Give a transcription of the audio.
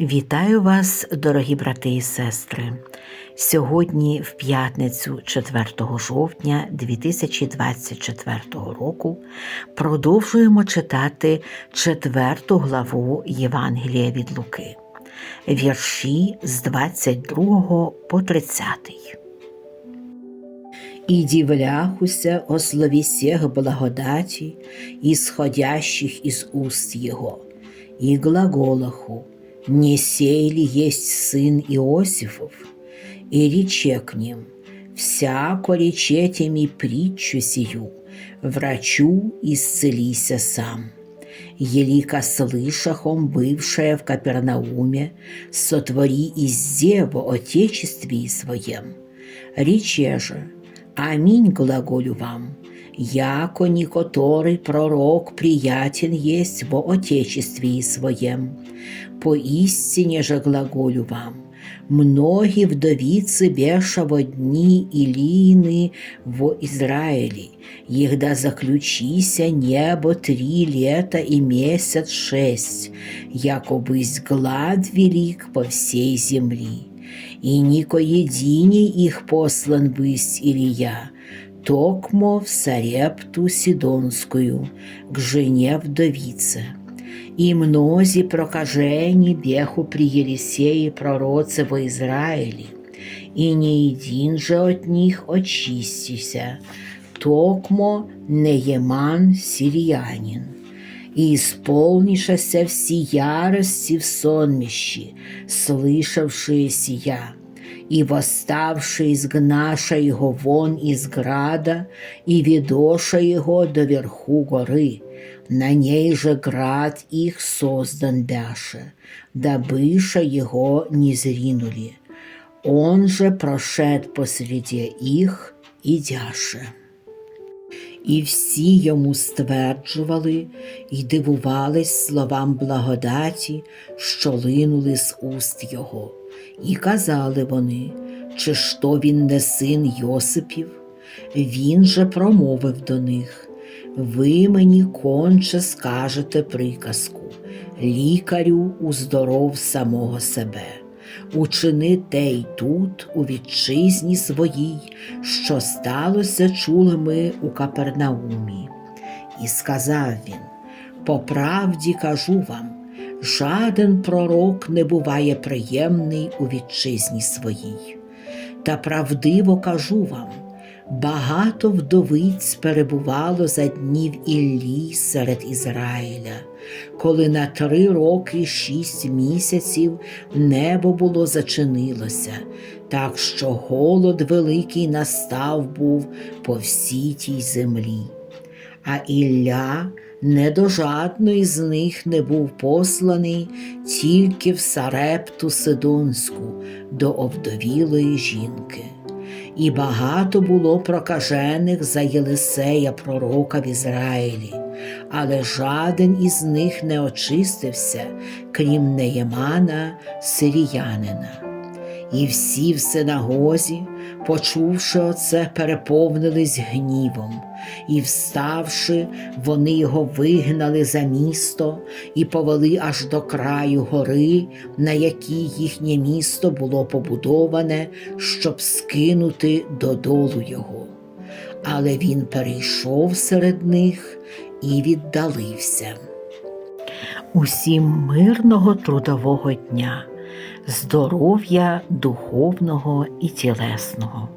Вітаю вас, дорогі брати і сестри. Сьогодні, в п'ятницю 4 жовтня 2024 року, продовжуємо читати четверту главу Євангелія від Луки, вірші з 22 по 30. І дивляхуся о слові сех благодаті, исходящих из уст Его, и глаголаху, не сей ли есть сын Иосифов, и рече к ним, всяко речете ми притчу сию, врачу исцелися сам. Елика слышахом бывшая в Капернауме, сотвори изде во отечестве своем. Рече же, Аминь глаголю вам, яко никоторый пророк приятен есть во Отечестве своем. Поистине же глаголю вам, многие вдовицы беша во дни Илины во Израиле, егда заключися небо три лета и месяц шесть, якобысь глад велик по всей земли и нико единий их послан бысть Илья, токмо в Сарепту Сидонскую, к жене вдовице. И мнози прокажени беху при Елисее пророце во Израиле, и не един же от них очистися, токмо Нееман сириянин и исполнишася все ярости в сонмищи, слышавшие сия, и восставший изгнаша его вон из града, и ведоша его до верху горы, на ней же град их создан бяше, дабыша его не зринули. Он же прошед посреди их, идяше. І всі йому стверджували і дивувались словам благодаті, що линули з уст його, і казали вони, чи то він не син Йосипів? Він же промовив до них Ви мені конче скажете приказку, лікарю уздоров самого себе учини те й тут, у вітчизні своїй, що сталося чули ми у Капернаумі. І сказав він: По правді кажу вам, жаден пророк не буває приємний у вітчизні своїй. Та правдиво кажу вам, багато вдовиць перебувало за днів Іллі серед Ізраїля, коли на три роки шість місяців небо було зачинилося, так що голод великий настав був по всій тій землі. А Ілля не до жадної з них не був посланий тільки в Сарепту Сидонську до овдовілої жінки. І багато було прокажених за Єлисея пророка в Ізраїлі, але жаден із них не очистився, крім Неємана сиріянина. І всі в синагозі, почувши оце, переповнились гнівом, і, вставши, вони його вигнали за місто і повели аж до краю гори, на якій їхнє місто було побудоване, щоб скинути додолу його. Але він перейшов серед них і віддалився. Усім мирного трудового дня, здоров'я духовного і тілесного.